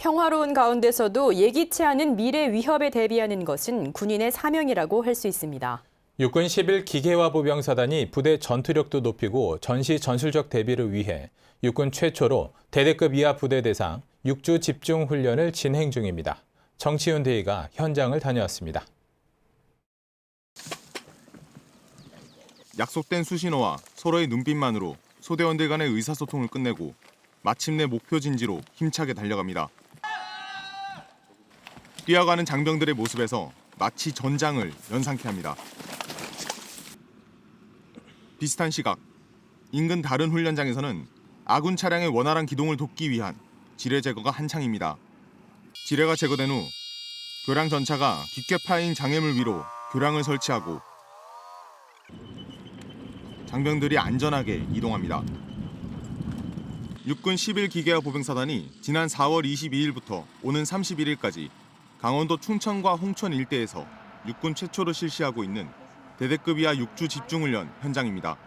평화로운 가운데서도 예기치 않은 미래 위협에 대비하는 것은 군인의 사명이라고 할 수 있습니다. 육군 11 기계화 보병사단이 부대 전투력도 높이고 전시 전술적 대비를 위해 육군 최초로 대대급 이하 부대 대상 6주 집중 훈련을 진행 중입니다. 정치훈 대위가 현장을 다녀왔습니다. 약속된 수신호와 서로의 눈빛만으로 소대원들 간의 의사소통을 끝내고 마침내 목표 진지로 힘차게 달려갑니다. 뛰어가는 장병들의 모습에서 마치 전장을 연상케 합니다. 비슷한 시각 인근 다른 훈련장에서는 아군 차량의 원활한 기동을 돕기 위한 지뢰 제거가 한창입니다. 지뢰가 제거된 후 교량 전차가 깊게 파인 장애물 위로 교량을 설치하고 장병들이 안전하게 이동합니다. 육군 11기계화 보병사단이 지난 4월 22일부터 오는 31일까지 강원도 충청과 홍천 일대에서 육군 최초로 실시하고 있는 대대급 이하 6주 집중훈련 현장입니다.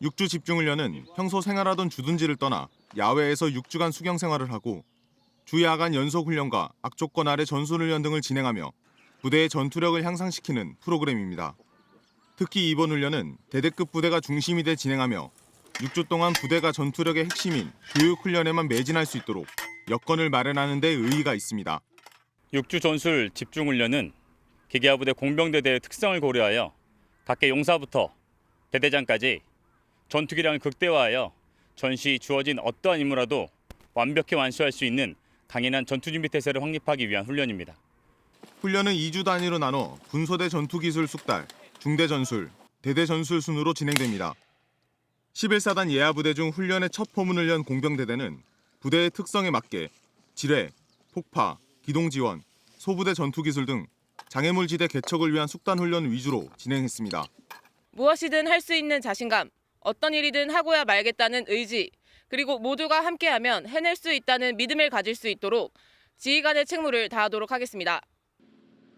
6주 집중훈련은 평소 생활하던 주둔지를 떠나 야외에서 6주간 수경 생활을 하고 주 야간 연속 훈련과 악조건 아래 전술훈련 등을 진행하며 부대의 전투력을 향상시키는 프로그램입니다. 특히 이번 훈련은 대대급 부대가 중심이 돼 진행하며 6주 동안 부대가 전투력의 핵심인 교육 훈련에만 매진할 수 있도록 여건을 마련하는 데 의의가 있습니다. 육주 전술 집중훈련은 기계화부대 공병대대의 특성을 고려하여 각계 용사부터 대대장까지 전투기량을 극대화하여 전시 주어진 어떠한 임무라도 완벽히 완수할 수 있는 강인한 전투준비 태세를 확립하기 위한 훈련입니다. 훈련은 2주 단위로 나눠 군소대 전투기술 숙달, 중대 전술, 대대 전술 순으로 진행됩니다. 11사단 예하부대 중 훈련의 첫 포문을 연 공병대대는 부대의 특성에 맞게 지뢰, 폭파, 기동 지원, 소부대 전투 기술 등 장애물 지대 개척을 위한 숙단 훈련 위주로 진행했습니다. 무엇이든 할 수 있는 자신감, 어떤 일이든 하고야 말겠다는 의지, 그리고 모두가 함께하면 해낼 수 있다는 믿음을 가질 수 있도록 지휘관의 책무를 다하도록 하겠습니다.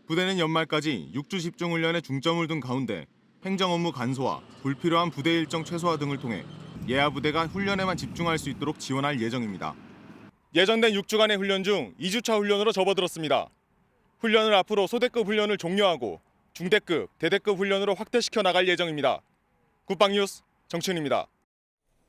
부대는 연말까지 6주 집중 훈련에 중점을 둔 가운데 행정 업무 간소화, 불필요한 부대 일정 최소화 등을 통해 예하 부대가 훈련에만 집중할 수 있도록 지원할 예정입니다. 예정된 6주간의 훈련 중 2주차 훈련으로 접어들었습니다. 훈련을 앞으로 소대급 훈련을 종료하고 중대급, 대대급 훈련으로 확대시켜 나갈 예정입니다. 국방뉴스 정춘입니다.